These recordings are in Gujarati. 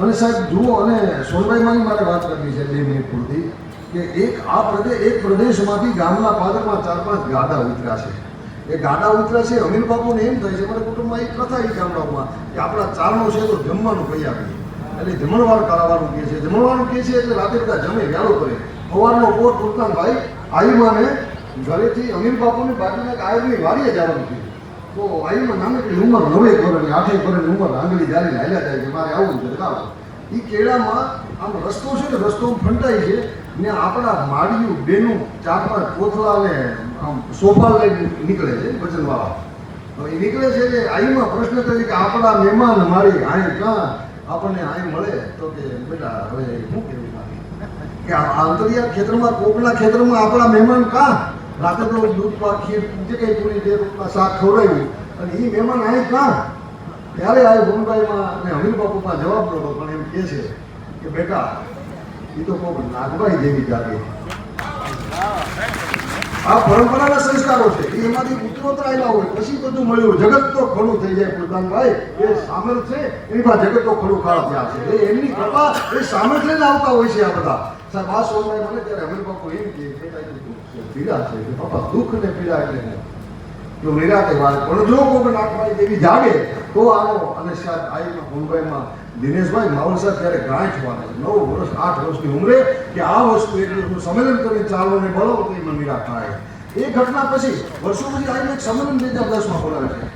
અને સાહેબ, જુઓ, અને સોનભાઈમાંની મારે વાત કરવી છે બે મિનિટ પૂરતી, કે એક આ પ્રદેશ એક પ્રદેશમાંથી ગામના પાદરમાં ચાર પાંચ ગાડા ઉતર્યા છે. એ ગાડા ઉતર્યા છે, અમીર બાપુને એમ થાય છે, મારા કુટુંબમાં એક કથા એ ગામડાઓમાં, કે આપણા ચારણો છે તો જમવાનું કહી આપીએ. એટલે જમણવાર કરાવવાનું કહે છે. જમણવાનું કહે છે એટલે રાતે બધા જમે, વ્યાલો કરે. સવારનો કોટ ભાઈ આયુમાને ઘરેથી અમીર બાપુની બાજુના આયુની વારીએ જવાનું થયું તો આયુમાં નાનકડી ઉંમર નવે વર્ષની આઠે વર્ષની ઉંમર આંગળી જારી હાલ્યા જાય કે મારે આવું છે ચાલો એ કેળામાં આમ રસ્તો છે ને રસ્તો ફંટાય છે ને આપણા માળિયું બેનું ચાર કોથળા ને આમ સોફા લઈને નીકળે છે, વજનવાળા. એ નીકળે છે કે આઈમાં પ્રશ્ન કરે કે આપણા મહેમાન મારી આય ક્યાં? આપણને અહીં મળે? તો કે, બેટા, હવે શું કેવું કે આંતરિયા ખેતરમાં કોકના ખેતરમાં આપણા મહેમાન કાં રાતે તો દૂધ પાક ખીર જગ્યાએ પૂરી જે રૂપમાં શાક ખવડાવ્યું. અને એ મહેમાન આઈ કાં ત્યારે આ ભૂમભાઈમાં અને અમીર બાપુમાં જવાબ નહોતો, પણ એમ કહે છે કે, બેટા એ તો કોઈ નાગભાઈ જેવી જાગે આ પરંપરાના સંસ્કારો છે. એ એમાંથી ઉત્તરોત્તર આવ્યા હોય, પછી બધું મળ્યું. જગત તો ખડું થઈ જાય પ્રધાનભાઈ એ સામેલ છે પાસે જગત તો ખડું ખાળ થયા છે. એ એમની કૃપા એ સામેલ થઈને આવતા હોય છે આ બધા. સાહેબ, આ સોમભાઈ મને ત્યારે અમીર બાપુ એમ કે પીડા છે પપ્પા દુઃખ ને પીડા એટલે જો નિરાતે વાત પણ જો કોઈ નાગભાઈ દેવી જાગે, તો આવો. અને સાહેબ આઈમાં મુંબઈમાં દિનેશભાઈ માવલ સાહેબ ત્યારે ગાંઠ વાળે નવ વર્ષ, આઠ વર્ષની ઉંમરે, કે આ વસ્તુ એટલે સંમેલન કરી ચાલો ને બળો તો એમાં નિરા થાય એ ઘટના પછી વર્ષો પછી આઈને એક સંમેલન બે હજાર દસમાં બોલાવે છે.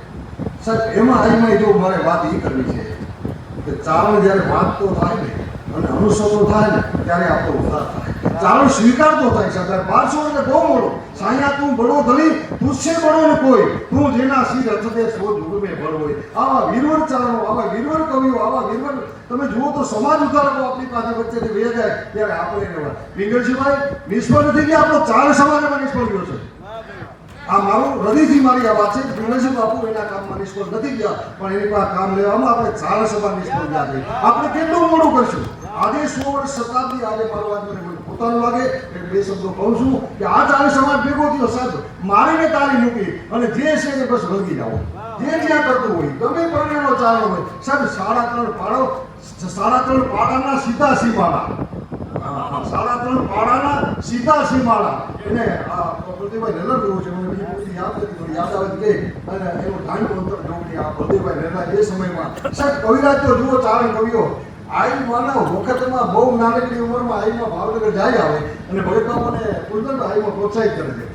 સાહેબ, એમાં આઈમાં જો મારે વાત એ કરવી છે, કે ચાલો જ્યારે વાંચતો થાય ને, અને અનુસરો થાય ને, ત્યારે આપણો ઉધાર થાય. ચારણ સ્વીકારતો થાય સરદાર બારસો એટલે બહુ મોડો. સાયા તું બડો ધણી તુસ્સે બડો ને કોઈ. તું જેના શિર રચતે સો જુગમે બળ હોય. આવા વીરવર ચારણો આવા વીરવર કવિઓ, આવા વીરવર. તમે જુઓ તો સમાજ ઉતારકો આપણી પાસે વચ્ચેથી વહી જાય ત્યારે આપણે રહેવા પિંગળજીભાઈ નિષ્ફળ નથી કે આપણો ચાર સમાજમાં નિષ્ફળ ગયો છે. આ મારું હૃદયથી મારી આ વાત છે. ગણેશજી બાપુ એના કામમાં નિષ્ફળ નથી ગયા, પણ એની પાસે કામ લેવામાં આપણે ચાર સભા નિષ્ફળ ગયા છે. આપણે કેટલું મોડું કરશું? આજે સો વર્ષ શતાબ્દી આજે મારું વાત મને પોતાનું લાગે એટલે બે શબ્દો કહું છું કે આ તારી સમાજ ભેગો થયો સાહેબ મારીને તારી મૂકી અને જે છે એ બસ વળગી જાઓ. જે જ્યાં કરતું હોય, ગમે પરણેલો ચાલો હોય, સાહેબ, સાડા ત્રણ પાડો, સાડા ત્રણ પાડાના સીધા સીમાડા. સાડા ત્રણ પાડાના સીધા સીમાડા. એને પ્રતિભાઈ નજર જોવું છે, મને બીજી યાદ નથી યાદ આવે કે અને એનું ટાઈમ અંતર જોવું આ પ્રતિભાઈ નજર એ સમયમાં. સાહેબ, કવિરાજ તો જુઓ, ચારણ કવિઓ આઈ માના વખતમાં બહુ નાનકડી ઉંમરમાં આઈમાં ભાવનગર જાય આવે અને ભગત બાપાને કુલદંડ આઈમાં પ્રોત્સાહિત કરે છે.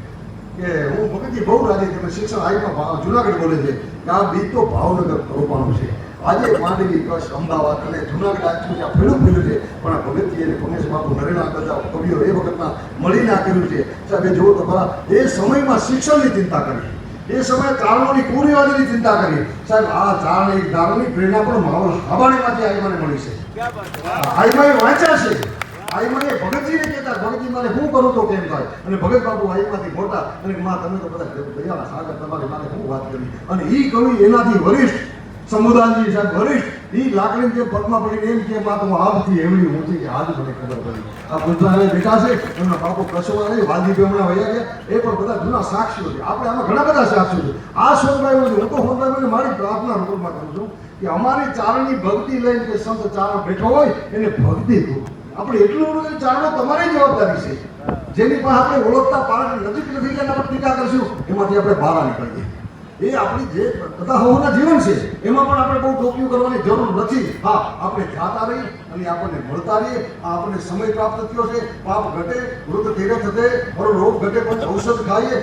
કે હું ભગતજી બહુ રાજી તમે શિક્ષણ આઈમાં જુનાગઢ બોલે છે કે આ બીજ તો ભાવનગર રોપાણું છે. આજે માંડવી, કચ્છ, અમદાવાદ અને જુનાગઢ આજનું જ્યાં ફેલું ફેલું છે, પણ ભગતજી અને પંકજ બાપુ નરેણા કરતા કવિઓ એ વખતના મળીને આ કર્યું છે. સાહેબ જુઓ તો ખરા એ સમયમાં શિક્ષણની ચિંતા કરી. એ સમયે ચારણોની કુરિવાદની ચિંતા કરી. સાહેબ આ ત્રાણ એક દારૂની પ્રેરણા પણ માહોલ હબાણીમાંથી આઈમાને મળી છે. આઈમાએ વાંચ્યા છે. આઈમાએ ભગતજીને કહેતા ભગતજી મારે શું કરું તો કેમ થાય? અને ભગત બાબુ આઈમાંથી મોટા અને માં તમે તો બધા દયાના સાગર તમારી માથે શું વાત કરી. અને એ કવિ એનાથી વરિષ્ઠ સમુદાયજી સાહેબ વરિષ્ઠ એ લાકડી જે પગમાં પડીને એમ કે માં તો આવતી એવડી ઊંચી કે આજ મને ખબર પડી. આ બુદ્ધાને બેઠા છે, એમના બાપો કસવા નહીં વાલજી હમણાં વયા ગયા. એ પણ બધા જૂના સાક્ષીઓ છે. આપણે આમાં ઘણા બધા સાક્ષીઓ છે. આ સોનભાઈ હું તો સોનભાઈ મારી પ્રાર્થના રૂપમાં કરું છું કે અમારી ચારણની ભક્તિ લઈને જે સંત ચારણ બેઠો હોય, એને ભક્તિ કરો. આપણે એટલું ચારણો તમારી જવાબદારી છે. જેની પણ આપણે ઓળખતા પારખ નજીક નથી એના આપણે ટીકા કરશું, એમાંથી આપણે બહાર નીકળીએ. એ આપણી જે બધા હોવાના જીવન છે, એમાં પણ આપણે બહુ ટોપિયું કરવાની જરૂર નથી. હા, આપણે ખાતા રહી અને આપણને મળતા રહીએ. આપણને સમય પ્રાપ્ત થયો છે. પાપ ઘટે, વૃદ્ધ ધીરે થતે રોગ ઘટે પણ ઔષધ ખાઈએ.